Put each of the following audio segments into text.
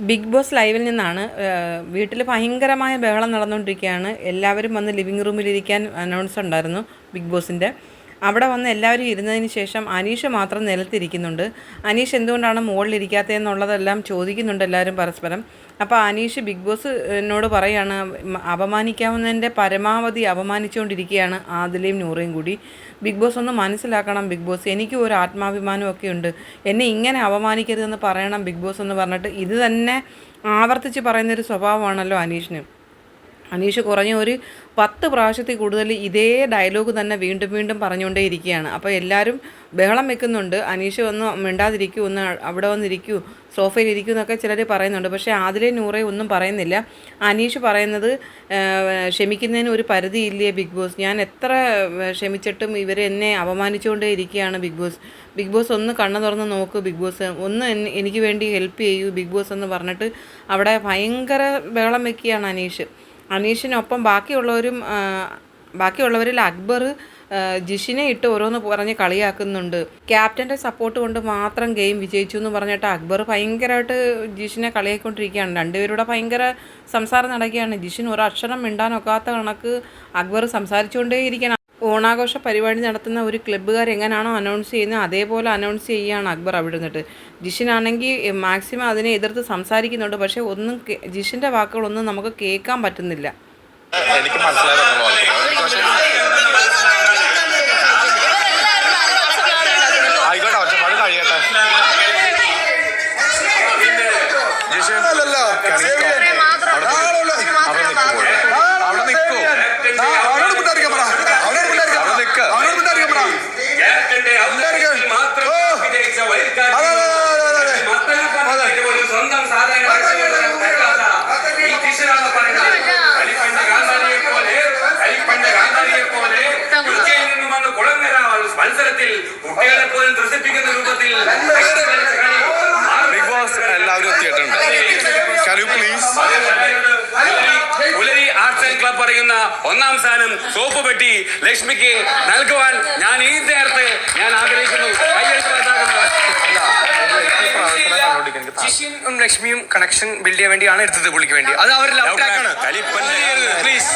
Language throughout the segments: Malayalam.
ബിഗ് ബോസ് ലൈവിൽ നിന്നാണ് വീട്ടിൽ ഭയങ്കരമായ ബഹളം നടന്നുകൊണ്ടിരിക്കുകയാണ് എല്ലാവരും വന്ന് ലിവിങ് റൂമിലിരിക്കാൻ അനൗൺസ് ഉണ്ടായിരുന്നു ബിഗ് ബോസിന്റെ അവിടെ വന്ന് എല്ലാവരും ഇരുന്നതിന് ശേഷം അനീഷ് മാത്രം നിലത്തിരിക്കുന്നുണ്ട്. അനീഷ് എന്തുകൊണ്ടാണ് മുകളിലിരിക്കാത്തതെന്നുള്ളതെല്ലാം ചോദിക്കുന്നുണ്ട് എല്ലാവരും പരസ്പരം. അപ്പോൾ അനീഷ് ബിഗ് ബോസ് എന്നോട് പറയാണ് "മ- അപമാനിക്കാവുന്നതിന്റെ പരമാവധി അപമാനിച്ചുകൊണ്ടിരിക്കുകയാണ് ആദിലയും നൂറയും കൂടി. ബിഗ് ബോസ് ഒന്ന് മനസ്സിലാക്കണം ബിഗ് ബോസ്. എനിക്ക് ഒരു ആത്മാഭിമാനമൊക്കെ ഉണ്ട്. എന്നെ ഇങ്ങനെ അപമാനിക്കരുതെന്ന് പറയണം ബിഗ് ബോസ് എന്ന് പറഞ്ഞിട്ട് ഇത് തന്നെ ആവർത്തിച്ച് പറയുന്നൊരു സ്വഭാവമാണല്ലോ അനീഷിന്. അനീഷ് കുറഞ്ഞ ഒരു പത്ത് പ്രാവശ്യത്തിൽ കൂടുതൽ ഇതേ ഡയലോഗ് തന്നെ വീണ്ടും വീണ്ടും പറഞ്ഞുകൊണ്ടേ ഇരിക്കുകയാണ് അപ്പോൾ എല്ലാവരും ബഹളം വെക്കുന്നുണ്ട്. അനീഷ് ഒന്ന് മിണ്ടാതിരിക്കൂ ഒന്ന് അവിടെ വന്നിരിക്കൂ സോഫയിൽ ഇരിക്കൂ എന്നൊക്കെ ചിലർ പറയുന്നുണ്ട്. പക്ഷേ ആദിലെ നൂറേ ഒന്നും പറയുന്നില്ല. അനീഷ് പറയുന്നത് "ഏഹ്, ക്ഷമിക്കുന്നതിന് ഒരു പരിധിയില്ലേ ബിഗ് ബോസ്? ഞാൻ എത്ര ക്ഷമിച്ചിട്ടും ഇവർ എന്നെ അപമാനിച്ചുകൊണ്ടേ ഇരിക്കുകയാണ് ബിഗ് ബോസ്. ബിഗ് ബോസ് ഒന്ന് കണ്ണു തുറന്ന് നോക്കൂ ബിഗ് ബോസ്. ഒന്ന് എനിക്ക് വേണ്ടി ഹെൽപ്പ് ചെയ്യൂ ബിഗ് ബോസ് എന്ന് പറഞ്ഞിട്ട് അവിടെ ഭയങ്കര ബഹളം വെക്കുകയാണ് അനീഷ്. അനീഷിനൊപ്പം ബാക്കിയുള്ളവരും ബാക്കിയുള്ളവരിൽ അക്ബർ ജിഷിനെ ഇട്ട് ഓരോന്ന് പറഞ്ഞ് കളിയാക്കുന്നുണ്ട്. ക്യാപ്റ്റന്റെ സപ്പോർട്ട് കൊണ്ട് മാത്രം ഗെയിം വിജയിച്ചു എന്ന് പറഞ്ഞിട്ട് അക്ബർ ഭയങ്കരമായിട്ട് ജിഷിനെ കളിയാക്കിക്കൊണ്ടിരിക്കുകയാണ്. രണ്ടുപേരുടെ ഭയങ്കര സംസാരം നടക്കുകയാണ്. ജിഷിന് ഒരക്ഷരം മിണ്ടാനൊക്കാത്ത കണക്ക് അക്ബർ സംസാരിച്ചുകൊണ്ടേയിരിക്കണം. ഓണാഘോഷ പരിപാടി നടത്തുന്ന ഒരു ക്ലബ്ബുകാർ എങ്ങനെയാണോ അനൗൺസ് ചെയ്യുന്നത് അതേപോലെ അനൗൺസ് ചെയ്യുകയാണ് അക്ബർ അവിടെ നിന്നിട്ട് ജിഷിനാണെങ്കിൽ മാക്സിമം അതിനെ എതിർത്ത് സംസാരിക്കുന്നുണ്ട് പക്ഷേ ഒന്നും ജിഷിന്റെ വാക്കുകളൊന്നും നമുക്ക് കേൾക്കാൻ പറ്റുന്നില്ല. എനിക്ക് ആയിക്കോട്ടെ ഒറ്റപ്പാട് കഴിയട്ടെ. അല്ലല്ലോ. ഒന്നാം സ്ഥാനം സോപ്പ് പെട്ടി ലക്ഷ്മിക്ക് നൽകുവാൻ ഞാൻ ഈ നേരത്തെ ഞാൻ ആഗ്രഹിക്കുന്നു. ശിഷ്യനും ലക്ഷ്മിയും കണക്ഷൻ ബിൽഡ് ചെയ്യാൻ വേണ്ടിയാണ് എടുത്തത് പുള്ളിക്ക് വേണ്ടി. അത് അവർ ലവ് ട്രാക്കാണ് പ്ലീസ്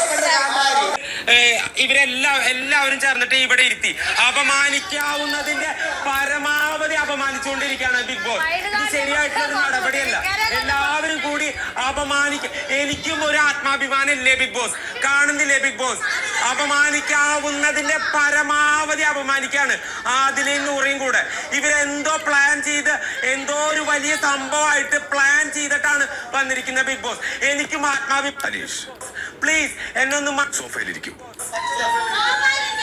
ഇവരെല്ലാം എല്ലാവരും ചേർന്നിട്ട് ഇവിടെ ഇരുത്തി. അപമാനിക്കാവുന്നതിന്റെ പരമാവധി അപമാനിച്ചുകൊണ്ടിരിക്കുകയാണ് ബിഗ് ബോസ്. ഇത് ശരിയായിട്ടുള്ള ഒരു നടപടിയല്ല. എല്ലാവരും കൂടി അപമാനിക്ക എനിക്കും ഒരു ആത്മാഭിമാനം ഇല്ലേ ബിഗ് ബോസ്? കാണുന്നില്ലേ ബിഗ് ബോസ്? അപമാനിക്കാവുന്നതിന്റെ പരമാവധി അപമാനിക്കാണ് ആദിലയും നൂറയും കൂടെ. ഇവരെന്തോ പ്ലാൻ ചെയ്ത് എന്തോ ഒരു വലിയ സംഭവമായിട്ട് പ്ലാൻ ചെയ്തിട്ടാണ് വന്നിരിക്കുന്ന ബിഗ് ബോസ്. എനിക്കും ആത്മാഭിമാനം. പ്ലീസ് എന്നെ ഒന്ന് സോഫയിലിരിക്കും.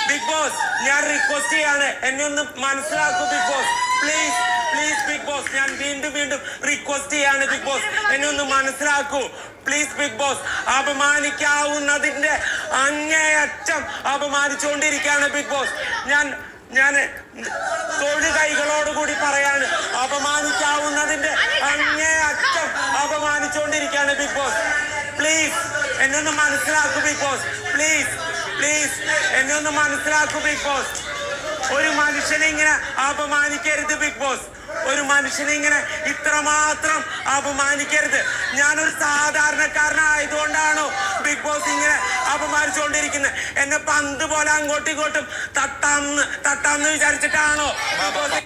ബിഗ് ബോസ് ഞാൻ റിക്വസ്റ്റ് ചെയ്യാണ്. എന്നെ ഒന്ന് മനസ്സിലാക്കൂ big boss please please big boss ഞാൻ വീണ്ടും വീണ്ടും റിക്വസ്റ്റ് ചെയ്യാണ് ബിഗ് ബോസ് എന്നെ ഒന്ന് മനസ്സിലാക്കൂ. പ്ലീസ് ബിഗ് ബോസ് അപമാനിക്കാവുന്നതിന്റെ അങ്ങേയറ്റം അപമാനിച്ചുകൊണ്ടിരിക്കുകയാണ് ബിഗ് ബോസ് ഞാൻ ഞാൻ തൊഴിൽ കൈകളോടുകൂടി പറയാണ്. എന്നെ ഒന്ന് മനസ്സിലാക്കൂ ബിഗ് ബോസ് പ്ലീസ് പ്ലീസ് എന്നെ ഒന്ന് മനസ്സിലാക്കൂ ബിഗ് ബോസ് ഒരു മനുഷ്യനെ ഇങ്ങനെ അപമാനിക്കരുത് ബിഗ് ബോസ് ഒരു മനുഷ്യനെ ഇങ്ങനെ ഇത്രമാത്രം അപമാനിക്കരുത്. ഞാനൊരു സാധാരണക്കാരനായതുകൊണ്ടാണോ ബിഗ് ബോസ് ഇങ്ങനെ അപമാനിച്ചുകൊണ്ടിരിക്കുന്നത്? എന്നെ പന്ത് പോലെ അങ്ങോട്ടും ഇങ്ങോട്ടും തട്ടാന്ന് തട്ടാന്ന് വിചാരിച്ചിട്ടാണോ ബിഗ് ബോസ്